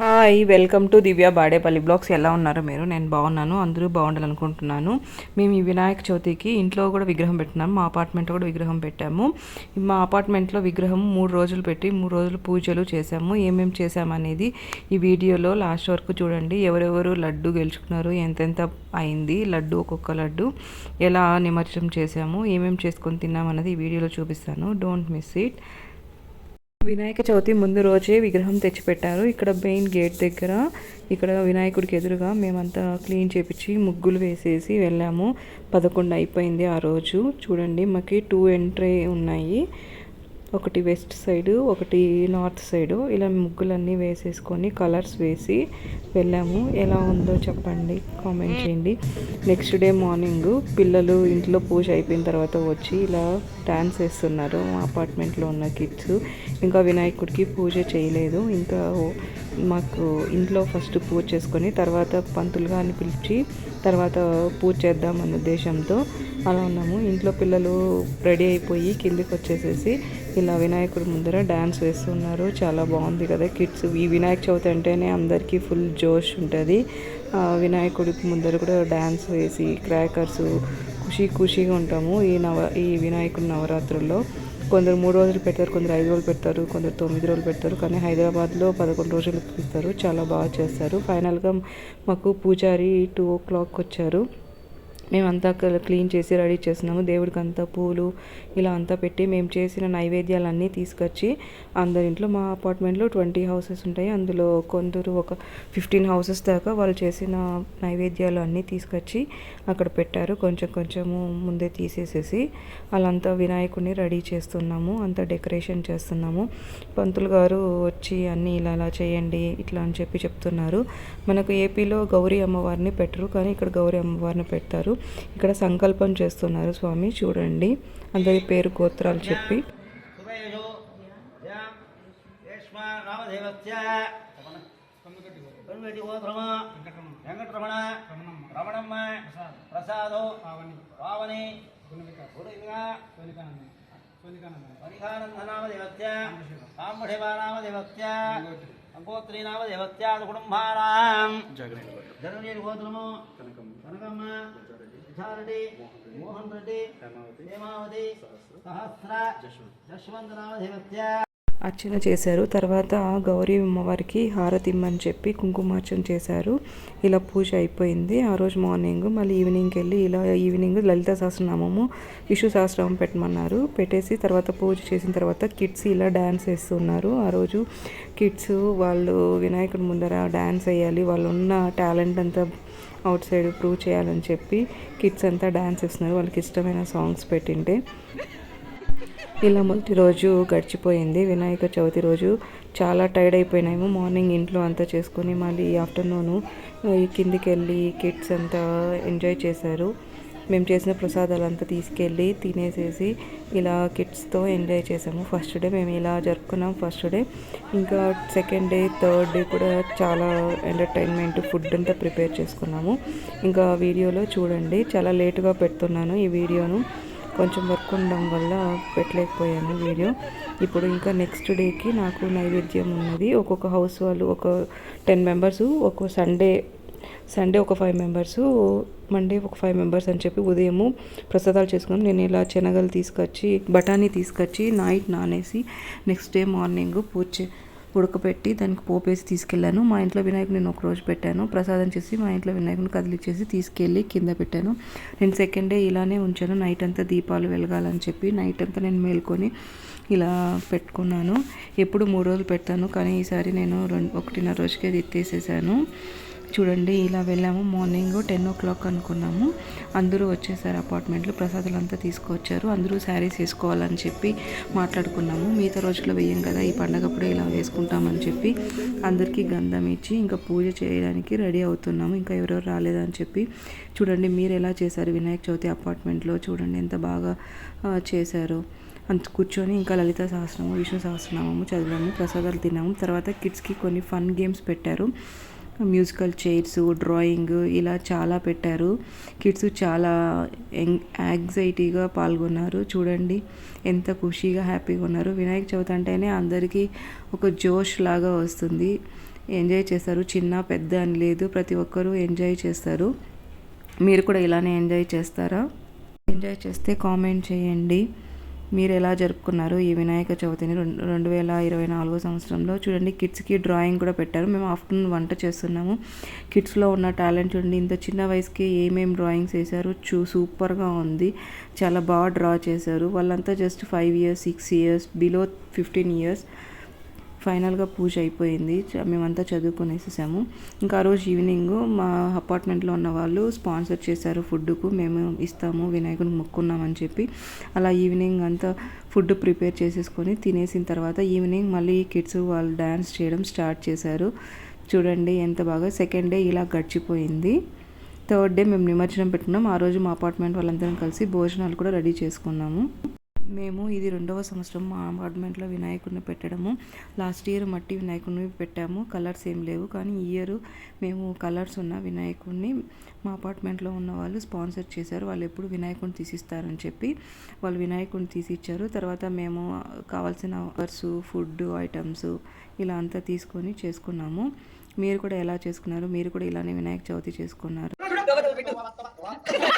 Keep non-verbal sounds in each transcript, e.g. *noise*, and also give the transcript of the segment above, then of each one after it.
Hi welcome to Divya Badepalli blogs. ఎలా ఉన్నారు మీరు? నేను బాగున్నాను అందరూ బాగుండాలనుకుంటున్నాను. మేము ఈ వినాయక చవితికి ఇంట్లో కూడా విగ్రహం పెట్టినాము మా అపార్ట్మెంట్లో కూడా విగ్రహం పెట్టాము. మా అపార్ట్మెంట్లో విగ్రహం మూడు రోజులు పెట్టి మూడు రోజులు పూజలు చేశాము. ఏమేమి చేశామనేది ఈ వీడియోలో లాస్ట్ వరకు చూడండి. ఎవరెవరు లడ్డు గెలుచుకున్నారు ఎంతెంత అయింది లడ్డు ఒక్కొక్క లడ్డు ఎలా నిమజ్జనం చేశాము ఏమేమి చేసుకొని తిన్నామన్నది ఈ వీడియోలో చూపిస్తాను. Don't miss it Vinayaka Chavithi ముందు రోజే విగ్రహం తెచ్చిపెట్టారు. ఇక్కడ మెయిన్ గేట్ దగ్గర ఇక్కడ వినాయకుడికి ఎదురుగా మేమంతా క్లీన్ చేపించి ముగ్గులు వేసేసి వెళ్ళాము. పదకొండు అయిపోయింది ఆ రోజు. చూడండి మాకు టూ ఎంట్రీ ఉన్నాయి. ఒకటి వెస్ట్ సైడ్ ఒకటి నార్త్ సైడ్. ఇలా ముగ్గులన్నీ వేసేసుకొని కలర్స్ వేసి వెళ్ళాము. ఎలా ఉందో చెప్పండి కామెంట్ చేయండి. నెక్స్ట్ డే మార్నింగ్ పిల్లలు ఇంట్లో పూజ అయిపోయిన తర్వాత వచ్చి ఇలా డ్యాన్స్ వేస్తున్నారు మా అపార్ట్మెంట్లో ఉన్న కిడ్స్. ఇంకా వినాయకుడికి పూజ చేయలేదు. ఇంకా మాకు ఇంట్లో ఫస్ట్ పూజ చేసుకొని తర్వాత పంతులుగా అని పిలిచి తర్వాత పూజ చేద్దాం అన్న ఉద్దేశంతో అలా ఉన్నాము. ఇంట్లో పిల్లలు రెడీ అయిపోయి కిందికి వచ్చేసేసి ఇలా వినాయకుడి ముందర డ్యాన్స్ వేస్తున్నారు. చాలా బాగుంది కదా కిడ్స్. ఈ వినాయక చవితి అంటేనే అందరికీ ఫుల్ జోష్ ఉంటుంది. వినాయకుడికి ముందర కూడా డ్యాన్స్ వేసి క్రాకర్స్ ఖుషీ ఖుషీగా ఉంటాము ఈ నవ ఈ వినాయకుడి నవరాత్రుల్లో. కొందరు మూడు రోజులు పెడతారు కొందరు ఐదు రోజులు పెడతారు కొందరు తొమ్మిది రోజులు పెడతారు కానీ హైదరాబాద్లో పదకొండు రోజులు ఇస్తారు. చాలా బాగా చేస్తారు. ఫైనల్గా మాకు పూజారి టూ ఓ క్లాక్ వచ్చారు. మేమంతా క్లీన్ చేసి రెడీ చేస్తున్నాము దేవుడికి అంతా పూలు ఇలా అంతా పెట్టి మేము చేసిన నైవేద్యాలన్నీ తీసుకొచ్చి అందరింట్లో మా అపార్ట్మెంట్లో ట్వంటీ హౌసెస్ ఉంటాయి. అందులో కొందరు ఒక ఫిఫ్టీన్ హౌసెస్ దాకా వాళ్ళు చేసిన నైవేద్యాలు అన్నీ తీసుకొచ్చి అక్కడ పెట్టారు. కొంచెం కొంచెము ముందే తీసేసేసి వాళ్ళంతా వినాయకుడిని రెడీ చేస్తున్నాము. అంతా డెకరేషన్ చేస్తున్నాము. పంతులు గారు వచ్చి అన్నీ ఇలా ఇలా చేయండి ఇట్లా అని చెప్పి చెప్తున్నారు. మనకు ఏపీలో గౌరీ అమ్మవారిని పెట్టరు కానీ ఇక్కడ గౌరీ అమ్మవారిని పెడతారు. ఇక్కడ సంకల్పం చేస్తున్నారు స్వామి చూడండి. అందరి పేరు గోత్రాలు చెప్పి. వెంకటరమణ రమణమ్మ ప్రసాదో పావని గురువిగా పరిహానంద నామదేవస్య సాంబశివ నామదేవస్య గోత్రీ నామదేవస్య కుటుంబానాం జగనీటి గోత్రము కనకమ్మ విశారెడ్డి మోహన్ రెడ్డి హేమావతి సహస్ర జశ్వంత్. నామదేవస్య అర్చన చేశారు. తర్వాత గౌరీ అమ్మవారికి హారతి ఇమ్మని చెప్పి కుంకుమార్చన చేశారు. ఇలా పూజ అయిపోయింది. ఆ రోజు మార్నింగ్ మళ్ళీ ఈవినింగ్కి వెళ్ళి ఇలా ఈవినింగ్ లలిత సహస్రనామము విష్ణు సహస్రనామం పెట్టమన్నారు. పెట్టేసి తర్వాత పూజ చేసిన తర్వాత కిడ్స్ ఇలా డ్యాన్స్ వేస్తున్నారు. ఆ రోజు కిడ్స్ వాళ్ళు వినాయకుడి ముందర డ్యాన్స్ వేయాలి. వాళ్ళు ఉన్న టాలెంట్ అంతా అవుట్ సైడ్ ప్రూవ్ చేయాలని చెప్పి కిడ్స్ అంతా డ్యాన్స్ ఇస్తున్నారు వాళ్ళకి ఇష్టమైన సాంగ్స్ పెట్టింటే. ఇలా మొదటి రోజు గడిచిపోయింది. వినాయక చవితి రోజు చాలా టైర్డ్ అయిపోయినాము. మార్నింగ్ ఇంట్లో అంతా చేసుకొని మళ్ళీ ఆఫ్టర్నూను ఈ కిందికి వెళ్ళి కిడ్స్ అంతా ఎంజాయ్ చేశారు. మేము చేసిన ప్రసాదాలు అంతా తీసుకెళ్ళి తినేసేసి ఇలా కిడ్స్తో ఎంజాయ్ చేసాము. ఫస్ట్ డే మేము ఇలా జరుపుకున్నాం ఫస్ట్ డే. ఇంకా సెకండ్ డే థర్డ్ డే కూడా చాలా ఎంటర్టైన్మెంట్ ఫుడ్ అంతా ప్రిపేర్ చేసుకున్నాము. ఇంకా వీడియోలో చూడండి చాలా లేటుగా పెడుతున్నాను ఈ వీడియోను. కొంచెం వర్క్ ఉండడం వల్ల పెట్టలేకపోయాను వీడియో. ఇప్పుడు ఇంకా నెక్స్ట్ డేకి నాకు నైవేద్యం ఉన్నది. ఒక్కొక్క హౌస్ వాళ్ళు ఒక టెన్ మెంబర్స్ ఒక్కో సండే సండే ఒక ఫైవ్ మెంబర్స్ మండే ఒక ఫైవ్ మెంబర్స్ అని చెప్పి ఉదయము ప్రసాదాలు చేసుకున్నాం. నేను ఇలా శనగలు తీసుకొచ్చి బఠానీ తీసుకొచ్చి నైట్ నానేసి నెక్స్ట్ డే మార్నింగ్ పూజ ఉడకపెట్టి దానికి పోపేసి తీసుకెళ్ళాను. మా ఇంట్లో వినాయకుని నేను ఒకరోజు పెట్టాను. ప్రసాదం చేసి మా ఇంట్లో వినాయకుడిని కదిలిచ్చేసి తీసుకెళ్ళి కింద పెట్టాను. నేను సెకండ్ డే ఇలానే ఉంచాను. నైట్ అంతా దీపాలు వెలగాలని చెప్పి నైట్ అంతా నేను మేల్కొని ఇలా పెట్టుకున్నాను. ఎప్పుడు మూడు రోజులు పెడతాను. కానీ ఈసారి నేను రెండు ఒకటిన్నర రోజుకి అది ఎత్తేసేసాను. చూడండి ఇలా వెళ్ళాము. మార్నింగ్ టెన్ ఓ క్లాక్ అనుకున్నాము. అందరూ వచ్చేసారు అపార్ట్మెంట్లో. ప్రసాదాలు అంతా తీసుకొచ్చారు. అందరూ శారీస్ వేసుకోవాలని చెప్పి మాట్లాడుకున్నాము. మిగతా రోజుల్లో వేయం కదా ఈ పండగప్పుడే ఇలా వేసుకుంటామని చెప్పి అందరికీ గంధం ఇచ్చి ఇంకా పూజ చేయడానికి రెడీ అవుతున్నాము. ఇంకా ఎవరెవరు రాలేదని చెప్పి చూడండి మీరు ఎలా చేశారు? వినాయక చవితి అపార్ట్మెంట్లో చూడండి ఎంత బాగా చేశారు. అంత కూర్చొని ఇంకా లలిత సహస్రము విష్ణు సహస్రనామము చదివాము ప్రసాదాలు తిన్నాము. తర్వాత కిడ్స్కి కొన్ని ఫన్ గేమ్స్ పెట్టారు. మ్యూజికల్ చైర్స్ డ్రాయింగ్ ఇలా చాలా పెట్టారు. కిడ్స్ చాలా యాంగ్జైటీగా పాల్గొన్నారు. చూడండి ఎంత ఖుషీగా హ్యాపీగా ఉన్నారు. వినాయక చవితి అంటేనే అందరికీ ఒక జోష్ లాగా వస్తుంది. ఎంజాయ్ చేస్తారు. చిన్న పెద్ద అని లేదు. ప్రతి ఒక్కరూ ఎంజాయ్ చేస్తారు. మీరు కూడా ఇలానే ఎంజాయ్ చేస్తారా? ఎంజాయ్ చేస్తే కామెంట్ చేయండి. మీరు ఎలా జరుపుకున్నారు ఈ వినాయక చవితిని రెండు రెండు వేల ఇరవై నాలుగో సంవత్సరంలో? చూడండి కిడ్స్కి డ్రాయింగ్ కూడా పెట్టారు. మేము ఆఫ్టర్నూన్ వంట చేస్తున్నాము. కిడ్స్లో ఉన్న టాలెంట్ చూడండి. ఇంత చిన్న వయసుకి ఏమేమి డ్రాయింగ్స్ వేశారు? చూ సూపర్గా ఉంది. చాలా బాగా డ్రా చేశారు. వాళ్ళంతా just five years six years below fifteen years. ఫైనల్గా పూజ అయిపోయింది. మేమంతా చదువుకునేసేసాము. ఇంకా ఆ రోజు ఈవినింగ్ మా అపార్ట్మెంట్లో ఉన్న వాళ్ళు స్పాన్సర్ చేశారు ఫుడ్కు. మేము ఇస్తాము వినాయకుడికి మొక్కున్నామని చెప్పి. అలా ఈవినింగ్ అంతా ఫుడ్ ప్రిపేర్ చేసేసుకొని తినేసిన తర్వాత ఈవినింగ్ మళ్ళీ కిడ్స్ వాళ్ళు డ్యాన్స్ చేయడం స్టార్ట్ చేశారు. చూడండి ఎంత బాగా సెకండ్ డే ఇలా గడిచిపోయింది. థర్డ్ డే మేము నిమజ్జనం పెట్టుకున్నాం. ఆ రోజు మా అపార్ట్మెంట్ వాళ్ళందరం కలిసి భోజనాలు కూడా రెడీ చేసుకున్నాము. మేము ఇది రెండవ సంవత్సరం మా అపార్ట్మెంట్లో వినాయకుడిని పెట్టడము. లాస్ట్ ఇయర్ మట్టి వినాయకుడిని పెట్టాము. కలర్స్ ఏం లేవు. కానీ ఈ ఇయర్ మేము కలర్స్ ఉన్న వినాయకుడిని మా అపార్ట్మెంట్లో ఉన్న వాళ్ళు స్పాన్సర్ చేశారు. వాళ్ళు ఎప్పుడు వినాయకుడిని తీసిస్తారని చెప్పి వాళ్ళు వినాయకుడిని తీసి ఇచ్చారు తర్వాత మేము కావాల్సిన అవర్స్ ఫుడ్ ఐటమ్స్ ఇలా అంతా తీసుకొని చేసుకున్నాము. మీరు కూడా ఎలా చేసుకున్నారు? మీరు కూడా ఇలానే వినాయక చవితి చేసుకున్నారు. *laughs*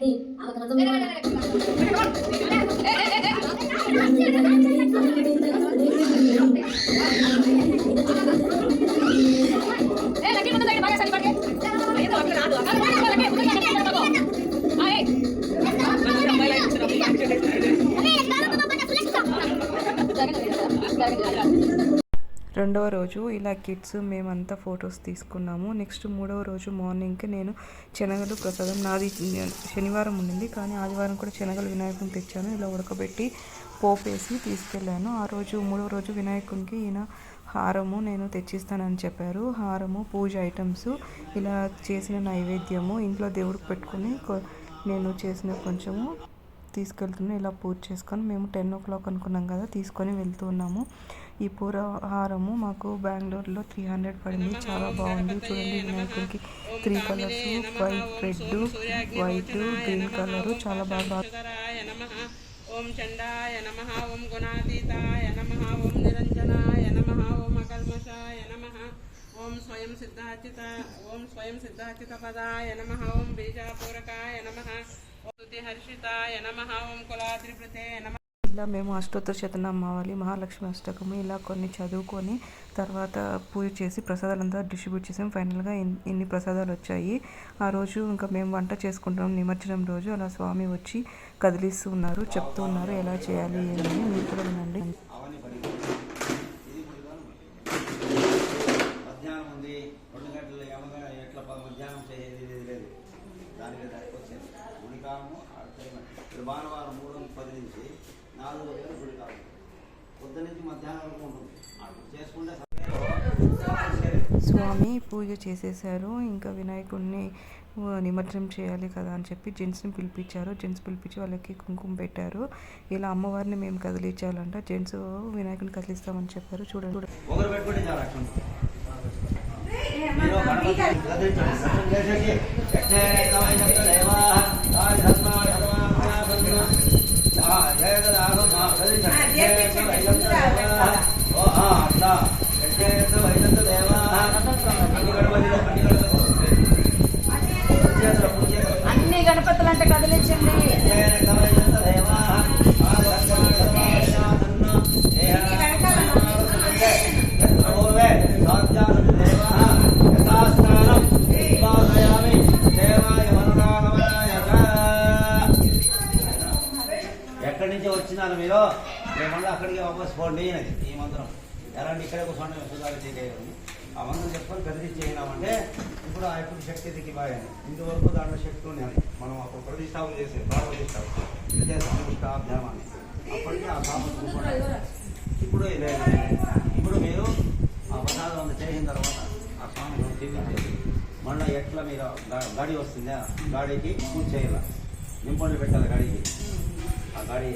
诶我怎么这么慢 రోజు ఇలా కిడ్స్ మేమంతా ఫొటోస్ తీసుకున్నాము. నెక్స్ట్ మూడవ రోజు మార్నింగ్కి నేను శనగలు ప్రసాదం నాది శనివారం ఉండింది. కానీ ఆదివారం కూడా శనగలు వినాయకుని తెచ్చాను. ఇలా ఉడకబెట్టి పోపేసి తీసుకెళ్ళాను. ఆ రోజు మూడవ రోజు వినాయకునికి ఈయన హారము నేను తెచ్చిస్తానని చెప్పారు. హారము పూజ ఐటమ్స్ ఇలా చేసిన నైవేద్యము ఇంట్లో దేవుడికి పెట్టుకుని నేను చేసిన కొంచెము తీసుకెళ్తున్నాం ఇలా పూజ చేసుకొని మేము టెన్ ఓ క్లాక్ అనుకున్నాం కదా తీసుకొని వెళ్తూ ఉన్నాము. ఈ పూర హారము మాకు బెంగళూరులో త్రీ హండ్రెడ్ పడింది. చాలా బాగుంది. చూడండి వినాయకుడికి three colours white red white green colour చాలా బాగా ఓం చండాయ నమ. ఓం గుణాతీతాయ నమ. ఓం నిరంజనాయ నమ. ఓం అకల్మషాయ నమ. ఓం స్వయం సిద్ధాచిత ఓం స్వయం సిద్ధాచిత పదాయ నమ. ఓం బీజాపూరకాయ నమ. హర్షితాయ నమ ఓం కులాద్రిపృతే నమ. ఇలా మేము అష్టోత్తర శతనామావళి మహాలక్ష్మి అష్టకము ఇలా కొన్ని చదువుకొని తర్వాత పూజ చేసి ప్రసాదాలంతా డిస్ట్రిబ్యూట్ చేసాం. ఫైనల్గా ఇన్ని ప్రసాదాలు వచ్చాయి. ఆ రోజు ఇంకా మేము వంట చేసుకుంటాం. నిమజ్జనం రోజు అలా స్వామి వచ్చి కదిలిస్తూ ఉన్నారు చెప్తూ ఉన్నారు ఎలా చేయాలి ఏమని. మీరు కూడా వినండి అవన్నీ పడి ఇది పడిగాను మధ్యాహ్నం ఉంది రెండు గంటలు ఏమగా ఎట్లా ప- మధ్యాహ్నం చేసేది ఇది లేదు దానికి దానికి వచ్చేది గుడికాము ఇప్పుడు భానువారం మూడు వందల పది నుంచి నాలుగు రోజులు గుడికాము పొద్దు నుంచి మధ్యాహ్నం వరకు ఉంటుంది అప్పుడు చేసుకుంటే స్వామి పూజ చేసేసారు ఇంకా వినాయకుడిని నిమజ్జనం చేయాలి కదా అని చెప్పి జెంట్స్ని పిలిపించారు జెంట్స్ పిలిపించి వాళ్ళకి కుంకుమ పెట్టారు ఇలా అమ్మవారిని మేము కదిలించాలంట జెంట్స్ వినాయకుడిని కదిలిస్తామని చెప్పారు చూడండి చూడండి. అట్లా. యజ్ఞే తవైనంత అన్ని గణపతిలో, అన్ని గణపతిలో. అక్కడికి అనేది ఈ మంత్రం. ఎలాంటి ఇక్కడే కూర్చోండి సుధాలు చేయడం ఆ మంత్రం చెప్పుకొని చేయాలంటే ఇప్పుడు ఆ యొక్క శక్తి దిగిపోయాను ఇంతవరకు దాంట్లో శక్తి ఉన్నది మనం అప్పుడు ప్రతిష్టాపన చేసే ప్రారంభిస్తాం ప్రతిష్టాభ్యామాన్ని అప్పటికి ఆ పాపం ఇప్పుడు లేదు ఇప్పుడు మీరు ఆ ప్రసాదం అంత చేసిన తర్వాత ఆ స్వామి చూపించేది మళ్ళీ ఎట్లా మీరు గాడి వస్తుందా? గాడికి పూజ చేయాలి? నింపండి పెట్టాలి గాడికి? ఆ గాడి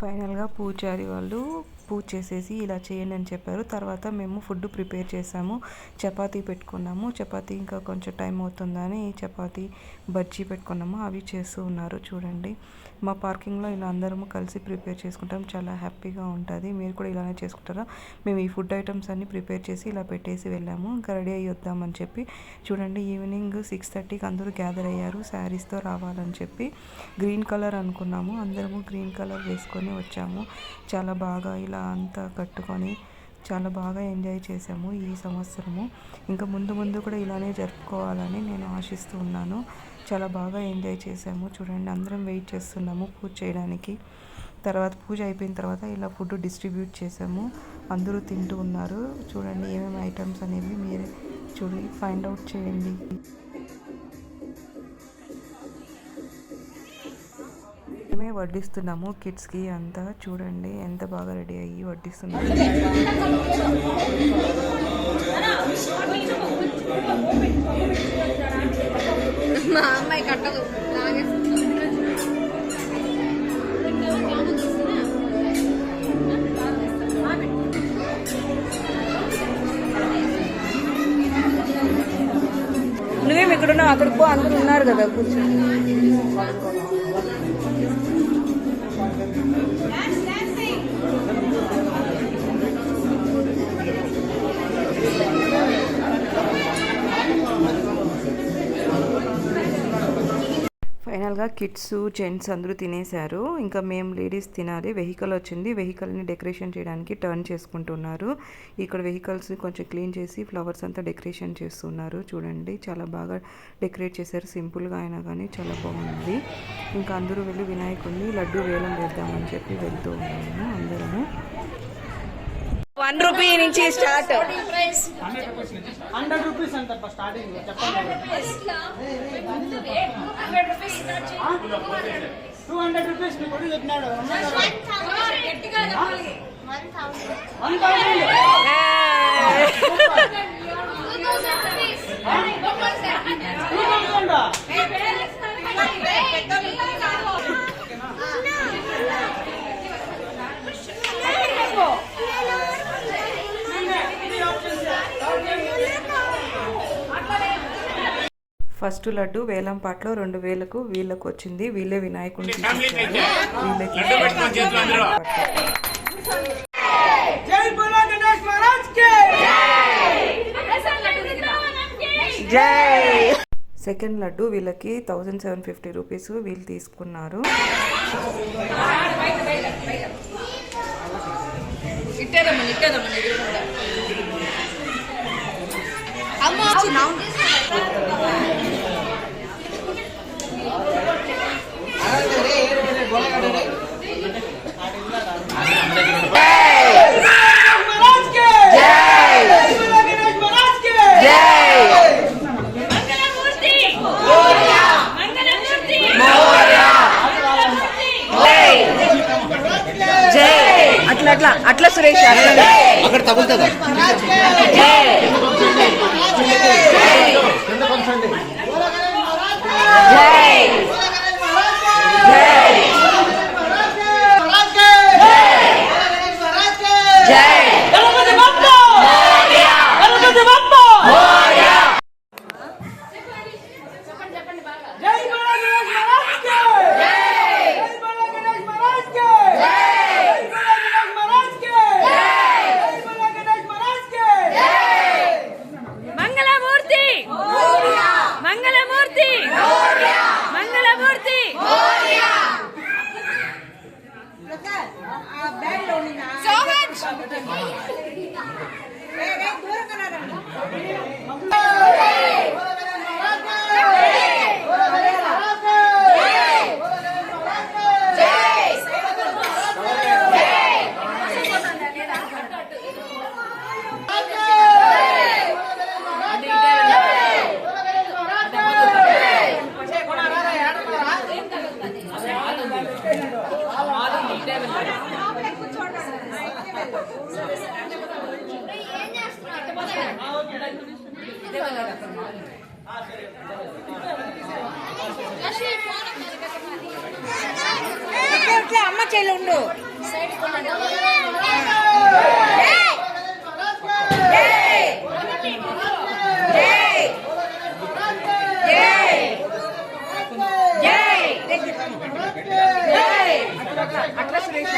ఫైనల్గా పూజారి వాళ్ళు పూజ చేసేసి ఇలా చేయండి అని చెప్పారు. తర్వాత మేము ఫుడ్ ప్రిపేర్ చేసాము. చపాతీ పెట్టుకున్నాము. చపాతీ ఇంకా కొంచెం టైం అవుతుందని చపాతీ బజ్జీ పెట్టుకున్నాము. అవి చేస్తూ ఉన్నారు. చూడండి. మా పార్కింగ్లో ఇలా అందరము కలిసి ప్రిపేర్ చేసుకుంటాం. చాలా హ్యాపీగా ఉంటుంది. మీరు కూడా ఇలానే చేసుకుంటారా? మేము ఈ ఫుడ్ ఐటమ్స్ అన్నీ ప్రిపేర్ చేసి ఇలా పెట్టేసి వెళ్ళాము. ఇంకా రెడీ అయ్యి వద్దామని చెప్పి. చూడండి ఈవినింగ్ సిక్స్ థర్టీకి అందరూ గ్యాదర్ అయ్యారు. శారీస్తో రావాలని చెప్పి గ్రీన్ కలర్ అనుకున్నాము. అందరము గ్రీన్ కలర్ వేసుకొని వచ్చాము. చాలా బాగా ఇలా అంతా కట్టుకొని చాలా బాగా ఎంజాయ్ చేసాము ఈ సంవత్సరము. ఇంకా ముందు ముందు కూడా ఇలానే జరుపుకోవాలని నేను ఆశిస్తూ ఉన్నాను. చాలా బాగా ఎంజాయ్ చేసాము. చూడండి అందరం వెయిట్ చేస్తున్నాము పూజ చేయడానికి. తర్వాత పూజ అయిపోయిన తర్వాత ఇలా ఫుడ్ డిస్ట్రిబ్యూట్ చేసాము. అందరూ తింటూ ఉన్నారు. చూడండి ఏమేమి ఐటమ్స్ అనేవి మీరే చూడి ఫైండ్ అవుట్ చేయండి. మేమే వడ్డిస్తున్నాము కిడ్స్కి అంతా. చూడండి ఎంత బాగా రెడీ అయ్యి వడ్డిస్తున్నాము మా అమ్మాయి కట్టదు. నువ్వేమి ఇక్కడ ఉన్నావు అక్కడికి పో అందరు ఉన్నారు కదా కూర్చొని. ఫైనల్గా కిడ్స్ జెంట్స్ అందరూ తినేశారు. ఇంకా మేము లేడీస్ తినాలి. వెహికల్ వచ్చింది. వెహికల్ని డెకరేషన్ చేయడానికి టర్న్ చేసుకుంటున్నారు. ఇక్కడ వెహికల్స్ కొంచెం క్లీన్ చేసి ఫ్లవర్స్ అంతా డెకరేషన్ చేస్తున్నారు. చూడండి చాలా బాగా డెకరేట్ చేశారు. సింపుల్గా అయినా కానీ చాలా బాగుంది. ఇంకా అందరూ వెళ్ళి వినాయకుడిని లడ్డు వేలం వేద్దామని చెప్పి వెళ్తూ ఉన్నాము అందరము. వన్ రూపీ నుంచి స్టార్ట్. హండ్రెడ్ రూపీస్ అంత స్టార్టింగ్ చెప్పండి. టూ హండ్రెడ్ రూపీస్ మీ కొడుకు చెప్పినాడు. వన్ థౌసండ్ ఫస్ట్ లడ్డు వేలంపాట్లో రెండు వేలకు వీళ్ళకు వచ్చింది వీళ్ళే వినాయకుడిని వీళ్ళకి జై బోలో గణేష్ మహారాజ్ కే! సెకండ్ లడ్డు వీళ్ళకి థౌజండ్ సెవెన్ ఫిఫ్టీ రూపీస్ వీళ్ళు తీసుకున్నారు. అమ్మ అట్లా అట్లా అట్లా సురేష్ అక్కడ తగులుతుందా జై. చెల్లి అమ్మ చెల్లి ఉండు. అట్లా సురేష్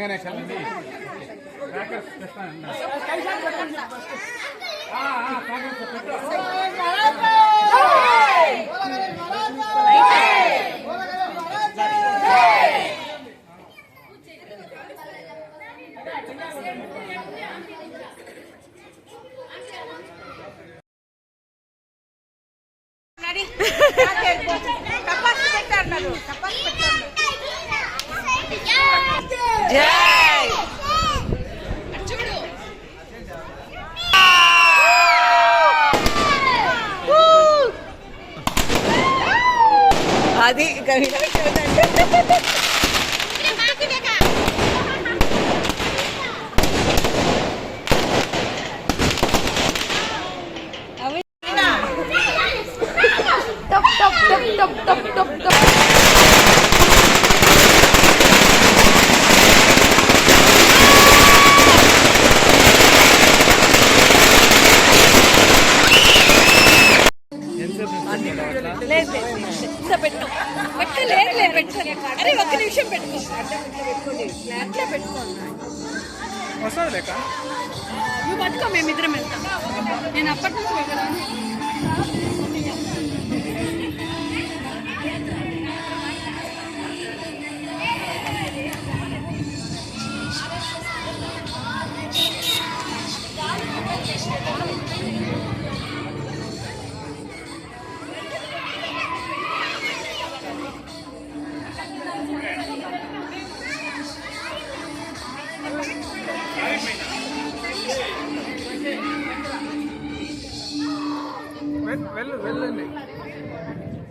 എങ്ങനെ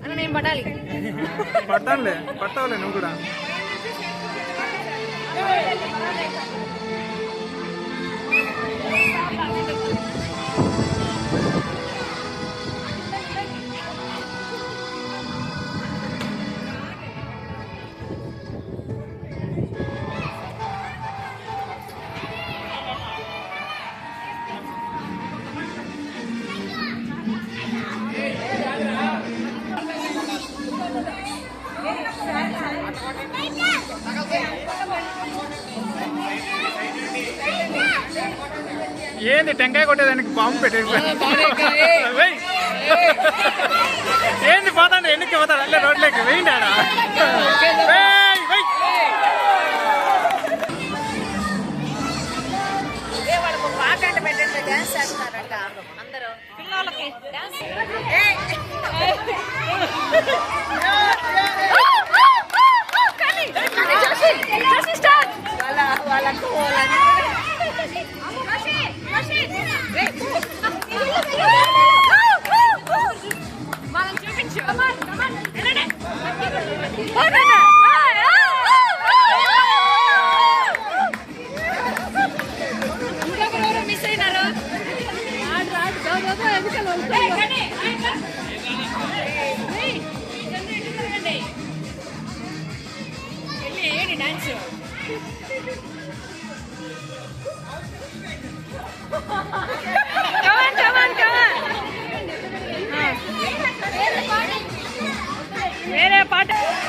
అన్న నేను పట్టాలి పట్టానులే పట్టావులే నువ్వు కూడా ఏంది పోతాడు? ఎన్నికి పోతాడు? అల్లే రోడ్లోకి వెయ్యండి అందరూ. పిల్లలకి. Dance a dancer. come on, come on, come on. Where are part?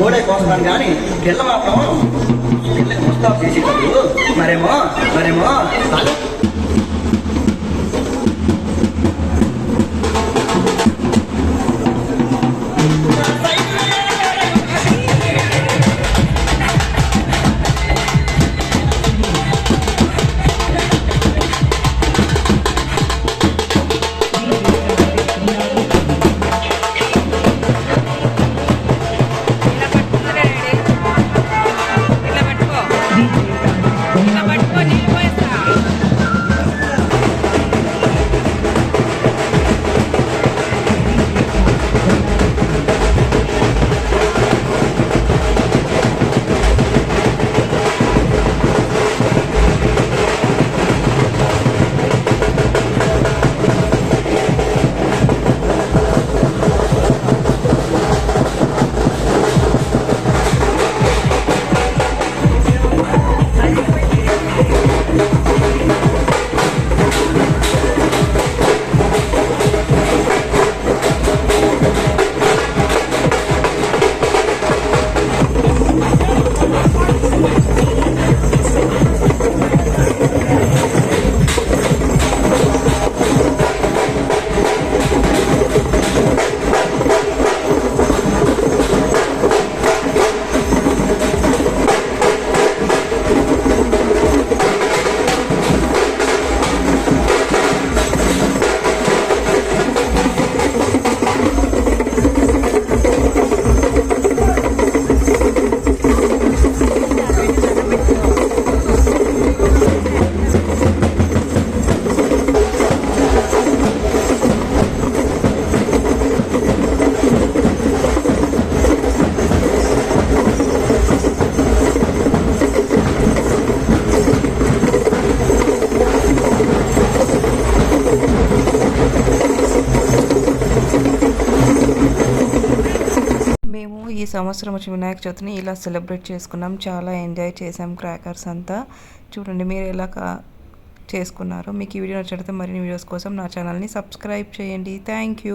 గోడే కోస్తాను కానీ పిల్ల మాత్రం పిల్ల ముస్తాబ్ చేసేటప్పుడు మరేమో మరేమో సంవత్సరం వచ్చి వినాయక చవితిని ఇలా సెలబ్రేట్ చేసుకున్నాం. చాలా ఎంజాయ్ చేసాం క్రాకర్స్ అంతా. చూడండి మీరు ఎలా కా- చేసుకున్నారో. మీకు ఈ వీడియో నచ్చినట్లయితే మరిన్ని వీడియోస్ కోసం నా ఛానల్ని సబ్స్క్రైబ్ చేయండి. Thank you.